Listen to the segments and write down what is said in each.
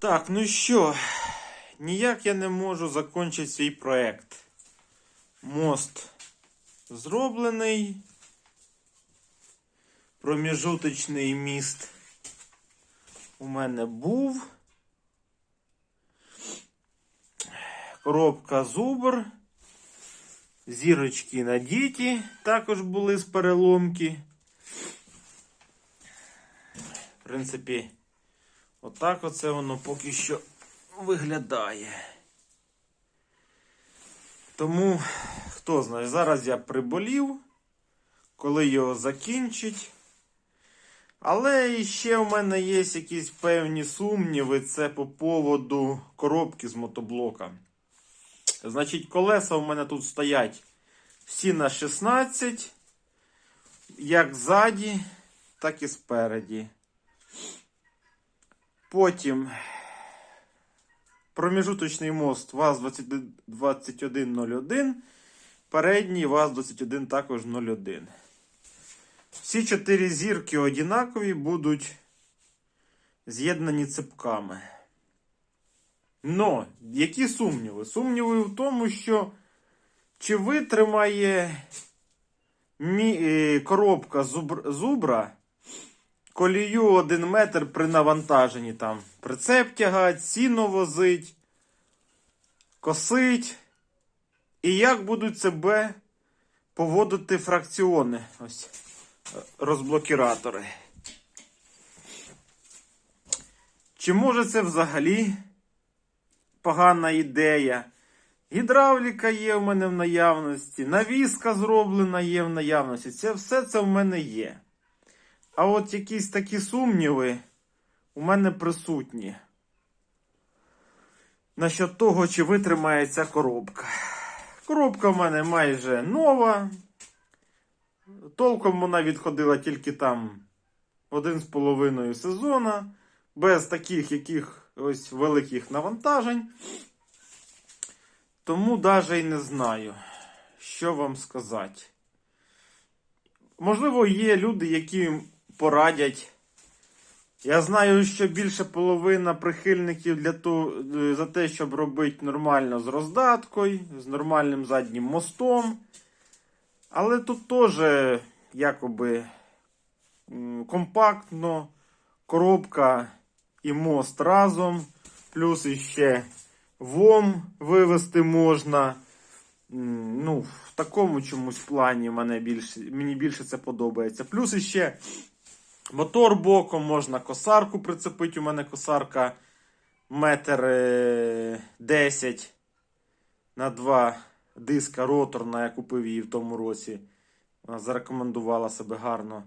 Так, ну що, ніяк я не можу закінчити свій проект. Мост зроблений. Проміжуточний міст у мене був. Коробка зубр. Зірочки на діті також були з переломки. В принципі, отак оце воно поки що виглядає. Тому, хто знає, зараз я приболів, коли його закінчить. Але ще в мене є якісь певні сумніви. Це по поводу коробки з мотоблока. Значить, колеса у мене тут стоять всі на 16, як ззаді, так і спереді. Потім проміжуточний мост ВАЗ-2101, передній ВАЗ-21 також 01. Всі чотири зірки однакові будуть з'єднані цепками. Но, які сумніви? Сумніви в тому, що чи витримає е, коробка зубр, зубра колію 1 метр при навантаженні там. Прицеп тягать, сіно возить, косить. І як будуть себе поводити фракціони? Ось е, розблокіратори. Чи може це взагалі погана ідея? Гідравліка є в мене в наявності, навіска зроблена є в наявності. Це все це в мене є. А от якісь такі сумніви у мене присутні. Насчет того, чи витримає ця коробка. Коробка в мене майже нова. Толком вона відходила тільки там один з половиною сезона. Без таких яких ось великих навантажень. Тому навіть і не знаю, що вам сказати. Можливо, є люди, які порадять. Я знаю, що більше половина прихильників для того, за те, щоб робити нормально з роздаткою, з нормальним заднім мостом. Але тут теж якоби компактно, коробка і мост разом, плюс іще ВОМ вивести можна. Ну, в такому чомусь плані мене більше, мені більше це подобається. Плюс іще мотор боком, можна косарку прицепити. У мене косарка метр е, 10 на 2 диска роторна. Я купив її в тому році. Вона зарекомендувала себе гарно.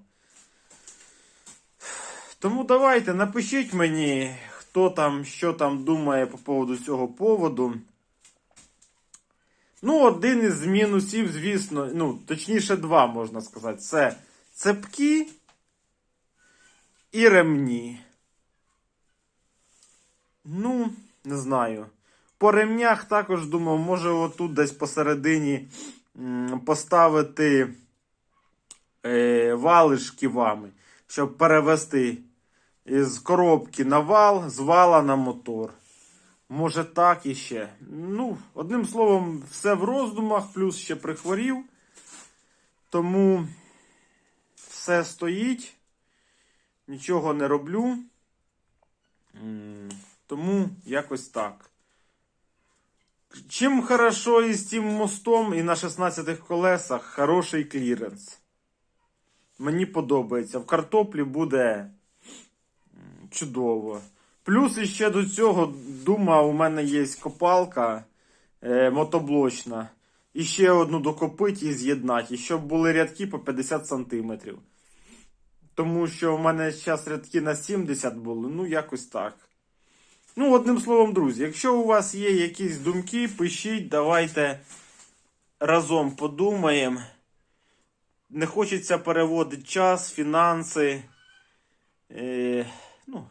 Тому давайте напишіть мені, хто там, що там думає по поводу цього поводу. Ну, один із мінусів, звісно, ну, точніше, два, можна сказати. Це цепки і ремні. Ну, не знаю. По ремнях також думав, може отут десь посередині поставити е, вали шківами, щоб перевести із коробки на вал, з вала на мотор. Може так іще. Ну, одним словом, все в роздумах, плюс ще прихворів. Тому все стоїть. Нічого не роблю. Тому якось так. Чим хорошо із цим мостом і на 16 колесах хороший кліренс. Мені подобається. В картоплі буде чудово. Плюс іще до цього, думав, у мене є копалка е, мотоблочна. І ще одну докопити і з'єднати. І щоб були рядки по 50 см. Тому що в мене зараз рядки на 70 були, ну якось так. Ну, одним словом, друзі, якщо у вас є якісь думки, пишіть, давайте разом подумаємо. Не хочеться переводити час, фінанси. Е, ну,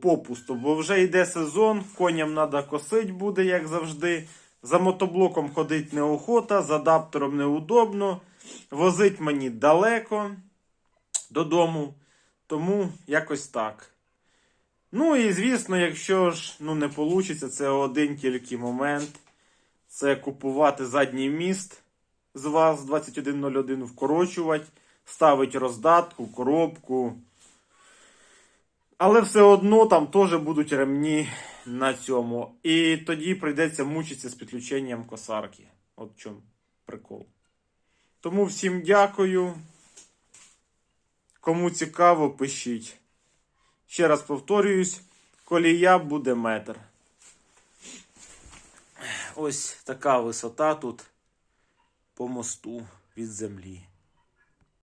попусту, бо вже йде сезон, коням треба косити буде, як завжди. За мотоблоком ходить неохота, з адаптером неудобно. Возить мені далеко додому. Тому якось так. Ну і звісно, якщо ж ну, не вийде, це один тільки момент. Це купувати задній міст з вас 2101, вкорочувати, ставити роздатку, коробку. Але все одно там теж будуть ремні на цьому. І тоді прийдеться мучитися з підключенням косарки. От в чому прикол. Тому всім дякую. Кому цікаво, пишіть. Ще раз повторююсь, колія буде метр. Ось така висота тут по мосту від землі.